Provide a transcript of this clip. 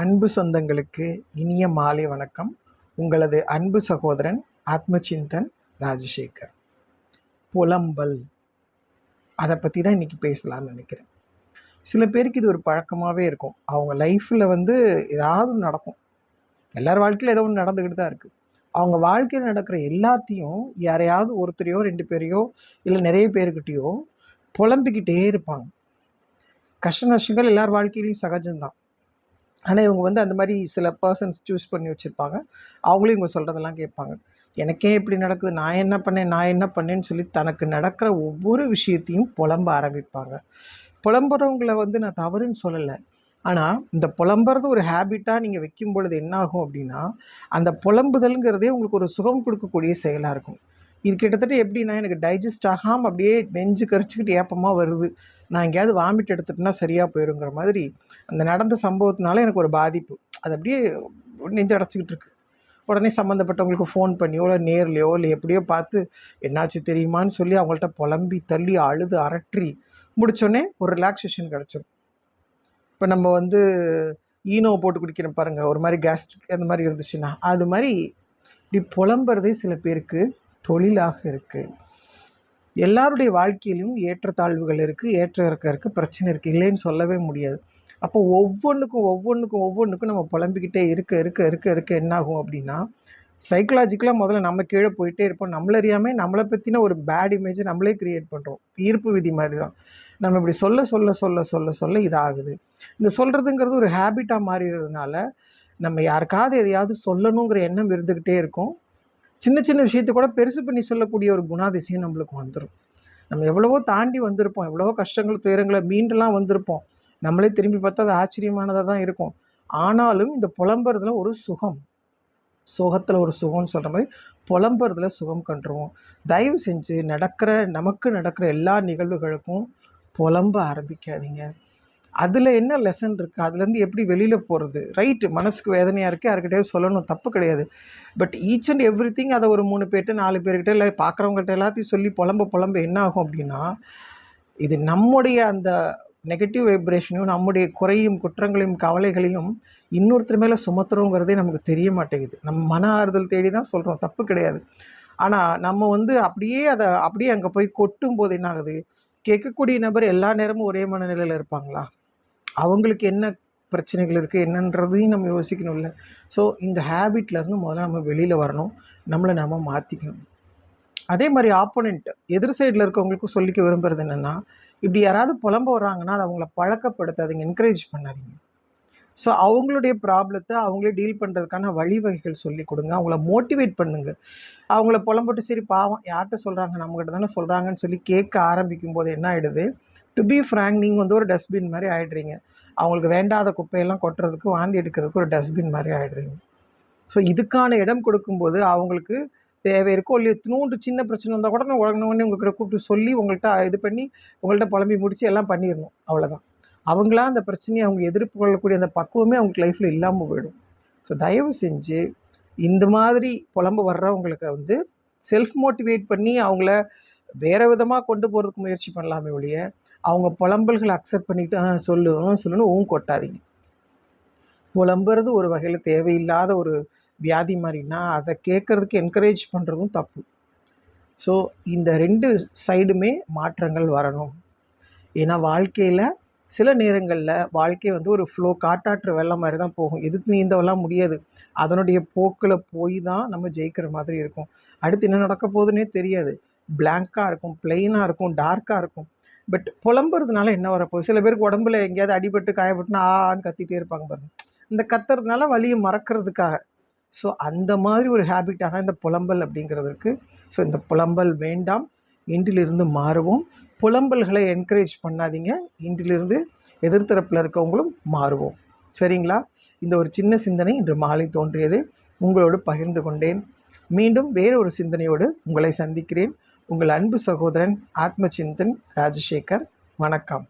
அன்பு சொந்தங்களுக்கு இனிய மாலை வணக்கம். உங்களது அன்பு சகோதரன் ஆத்மசிந்தன் ராஜசேகர். புலம்பல். அதை பற்றி தான் இன்றைக்கி பேசலாம்னு நினைக்கிறேன். சில பேருக்கு இது ஒரு பழக்கமாகவே இருக்கும். அவங்க லைஃப்பில் வந்து ஏதாவது ஒன்று நடக்கும். எல்லார் வாழ்க்கையில் ஏதோ ஒன்று நடந்துக்கிட்டு தான் இருக்குது அவங்க வாழ்க்கையில் நடக்கிற எல்லாத்தையும் யாரையாவது ஒருத்தரையோ ரெண்டு பேரையோ இல்லை நிறைய பேர்கிட்டையோ புலம்பிக்கிட்டே இருப்பாங்க. கஷ்ட நஷ்டங்கள் எல்லார் வாழ்க்கையிலையும் சகஜம்தான். ஆனால் இவங்க வந்து அந்த மாதிரி சில பர்சன்ஸ் சூஸ் பண்ணி வச்சுருப்பாங்க. அவங்களும் இவங்க சொல்கிறதெல்லாம் கேட்பாங்க. எனக்கே இப்படி நடக்குது. நான் என்ன பண்ணேன்? நான் என்ன பண்ணேன்னு சொல்லி தனக்கு நடக்கிற ஒவ்வொரு விஷயத்தையும் புலம்ப ஆரம்பிப்பாங்க. புலம்புறவங்கள வந்து நான் தவறுன்னு சொல்லலை. ஆனால் இந்த புலம்புறது ஒரு ஹேபிட்டாக நீங்கள் வைக்கும் பொழுது என்ன ஆகும் அப்படின்னா அந்த புலம்புதல்ங்கிறதே உங்களுக்கு ஒரு சுகம் கொடுக்கக்கூடிய செயலாக இருக்கும். இது கிட்டத்தட்ட எப்படின்னா எனக்கு டைஜஸ்ட் ஆகாமல் அப்படியே நெஞ்சு கரிச்சிக்கிட்டு ஏப்பமாக வருது. நான் எங்கேயாவது வாமிட் எடுத்துட்டேன்னா சரியாக போயிருங்கிற மாதிரி அந்த நடந்த சம்பவத்தினால எனக்கு ஒரு பாதிப்பு. அது அப்படியே நெஞ்சு அடைச்சிக்கிட்டு இருக்கு. உடனே சம்மந்தப்பட்டவங்களுக்கு ஃபோன் பண்ணியோ இல்லை நேர்லையோ இல்லை எப்படியோ பார்த்து என்னாச்சு தெரியுமான்னு சொல்லி அவங்கள்ட்ட புலம்பி தள்ளி அழுது அரற்றி முடித்தோடனே ஒரு ரிலாக்ஸேஷன் கிடச்சிரும். இப்போ நம்ம வந்து ஈனோ போட்டு குடிக்கிறோம் பாருங்கள் ஒரு மாதிரி கேஸ்ட்ரிக் அந்த மாதிரி இருந்துச்சுன்னா அது மாதிரி இப்படி புலம்புறதே சில பேருக்கு தொழிலாக இருக்குது எல்லாருடைய வாழ்க்கையிலும் ஏற்றத்தாழ்வுகள் இருக்குது ஏற்ற இறக்க இருக்குது பிரச்சனை இருக்குது இல்லைன்னு சொல்லவே முடியாது. அப்போ ஒவ்வொன்றுக்கும் ஒவ்வொன்றுக்கும் ஒவ்வொன்றுக்கும் நம்ம புலம்பிக்கிட்டே இருக்க இருக்க இருக்க இருக்க என்ன ஆகும் அப்படின்னா சைக்கலாஜிக்கலாக முதல்ல நம்ம கீழே போயிட்டே இருப்போம். நம்மளறியாமல் நம்மளை பற்றின ஒரு பேட் இமேஜை நம்மளே க்ரியேட் பண்ணுறோம் ஈர்ப்பு விதி மாதிரி தான் நம்ம இப்படி சொல்ல சொல்ல சொல்ல சொல்ல சொல்ல இதாகுது. இந்த சொல்கிறதுங்கிறது ஒரு ஹேபிட்டாக மாறிடுறதுனால நம்ம யாருக்காவது எதையாவது சொல்லணுங்கிற எண்ணம் இருந்துக்கிட்டே இருக்கும். சின்ன சின்ன விஷயத்தை கூட பெருசு பண்ணி சொல்லக்கூடிய ஒரு குணாதிசயம் நம்மளுக்கு வந்துடும் நம்ம எவ்வளவோ தாண்டி வந்திருப்போம். எவ்வளவோ கஷ்டங்கள் துயரங்களை மீண்டெல்லாம் வந்திருப்போம். நம்மளே திரும்பி பார்த்தா அது ஆச்சரியமானதாக தான் இருக்கும். ஆனாலும் இந்த புலம்புறதுல ஒரு சுகம். சுகத்தில் ஒரு சுகம்னு சொல்கிற மாதிரி புலம்புறதுல சுகம் கண்டுருவோம். தயவு செஞ்சு நடக்கிற நமக்கு நடக்கிற எல்லா நிகழ்வுகளுக்கும் புலம்ப ஆரம்பிக்காதீங்க. அதில் என்ன லெசன் இருக்குது அதுலேருந்து எப்படி வெளியில் போகிறது ரைட்டு மனசுக்கு வேதனையாக இருக்குது யாருக்கிட்டே சொல்லணும் தப்பு கிடையாது. But each and every thing அதை ஒரு மூணு பேர்கிட்ட நாலு பேர்கிட்ட இல்லை பார்க்குறவங்கள்ட்ட எல்லாத்தையும் சொல்லி புலம்ப புலம்ப என்ன ஆகும் அப்படின்னா இது நம்முடைய அந்த நெகட்டிவ் வைப்ரேஷனையும் நம்முடைய குறையும் குற்றங்களையும் கவலைகளையும் இன்னொருத்தர் மேலே சுமத்துறோங்கிறதே நமக்கு தெரிய மாட்டேங்குது. நம்ம மன ஆறுதல் தேடி தான் சொல்கிறோம் தப்பு கிடையாது. ஆனால் நம்ம வந்து அப்படியே அதை அப்படியே அங்கே போய் கொட்டும் போது என்ன ஆகுது கேட்கக்கூடிய நபர் எல்லா நேரமும் ஒரே மனநிலையில் இருப்பாங்களா? அவங்களுக்கு என்ன பிரச்சனைகள் இருக்குது என்னன்றதையும் நம்ம யோசிக்கணும்ல. ஸோ இந்த ஹேபிட்லேருந்து முதல்ல நம்ம வெளியில் வரணும். நம்மளை நம்ம மாற்றிக்கணும் அதே மாதிரி ஆப்போனண்ட் எதிர் சைடில் இருக்கவங்களுக்கும் சொல்லிக்க விரும்புகிறது என்னென்னா இப்படி யாராவது புலம்ப வர்றாங்கன்னா அதை அவங்கள பழக்கப்படுத்தாதீங்க என்கரேஜ் பண்ணாதீங்க. ஸோ அவங்களுடைய ப்ராப்ளத்தை அவங்களே டீல் பண்ணுறதுக்கான வழிவகைகள் சொல்லி கொடுங்க. அவங்கள மோட்டிவேட் பண்ணுங்க. அவங்கள புலம்பட்டு சரி பாவம் யார்கிட்ட சொல்கிறாங்க நம்மகிட்ட தானே சொல்கிறாங்கன்னு சொல்லி கேட்க ஆரம்பிக்கும் போது என்ன ஆகிடுது டு பி ஃப்ராங்க் நீங்கள் வந்து ஒரு டஸ்ட்பின் மாதிரி ஆகிடுறீங்க அவங்களுக்கு வேண்டாத குப்பையெல்லாம் கொட்டுறதுக்கு வாந்தி எடுக்கிறதுக்கு ஒரு டஸ்ட்பின் மாதிரி ஆகிடுறீங்க ஸோ இதுக்கான இடம் கொடுக்கும்போது அவங்களுக்கு தேவை இருக்கோ. இல்லையோ இத்தினூண்டு சின்ன பிரச்சனை வந்தால் கூட நான் உடனே உங்ககிட்ட உங்கள்கிட்ட கூப்பிட்டு சொல்லி உங்கள்கிட்ட இது பண்ணி உங்கள்கிட்ட புலம்பி முடிச்சு எல்லாம் பண்ணிடணும். அவ்வளோதான் அவங்களா அந்த பிரச்சனையை அவங்க எதிர்ப்பு கொள்ளக்கூடிய அந்த பக்குவமே அவங்களுக்கு லைஃப்பில் இல்லாமல் போயிடும். ஸோ தயவு செஞ்சு இந்த மாதிரி புலம்பு வர்றவங்களுக்கு வந்து செல்ஃப் மோட்டிவேட் பண்ணி அவங்கள வேறு விதமாக கொண்டு போகிறதுக்கு முயற்சி பண்ணலாமே ஒழிய அவங்க புலம்பல்களை அக்செப்ட் பண்ணிக்கிட்டு ஆ சொல்லு சொல்லுன்னு ஊன் கொட்டாதீங்க. புலம்புறது ஒரு வகையில் தேவையில்லாத ஒரு வியாதி மாதிரினா அதை கேட்குறதுக்கு என்கரேஜ் பண்ணுறதும் தப்பு. ஸோ இந்த ரெண்டு சைடுமே மாற்றங்கள் வரணும். ஏன்னா வாழ்க்கையில் சில நேரங்களில் வாழ்க்கை வந்து ஒரு ஃப்ளோ காட்டாற்று வெள்ளம் மாதிரி தான் போகும். எதுக்கு நீந்தவெல்லாம் முடியாது. அதனுடைய போக்கில் போய் தான் நம்ம ஜெயிக்கிற மாதிரி இருக்கும். அடுத்து என்ன நடக்க போகுதுன்னே தெரியாது. பிளாங்காக இருக்கும் பிளெயினாக இருக்கும் டார்க்காக இருக்கும். பட் புலம்புறதுனால என்ன வரப்போ சில பேருக்கு உடம்புல எங்கேயாவது அடிபட்டு காயப்பட்டுனா ஆன்னு கத்திட்டே இருப்பாங்க பாருங்க. இந்த கத்துறதுனால வழியை மறக்கிறதுக்காக. ஸோ அந்த மாதிரி ஒரு ஹேபிட்டாக தான் இந்த புலம்பல் அப்படிங்கிறது இருக்குது ஸோ இந்த புலம்பல் வேண்டாம். இன்றிலிருந்து மாறுவோம். புலம்பல்களை என்கரேஜ் பண்ணாதீங்க. இன்றிலிருந்து எதிர்த்தரப்பில் இருக்கவங்களும் மாறுவோம். சரிங்களா? இந்த ஒரு சின்ன சிந்தனை இன்று மாலை தோன்றியது. உங்களோடு பகிர்ந்து கொண்டேன். மீண்டும் வேறு ஒரு சிந்தனையோடு உங்களை சந்திக்கிறேன். உங்கள் அன்பு சகோதரன் ஆத்மசிந்தன் ராஜசேகர். வணக்கம்.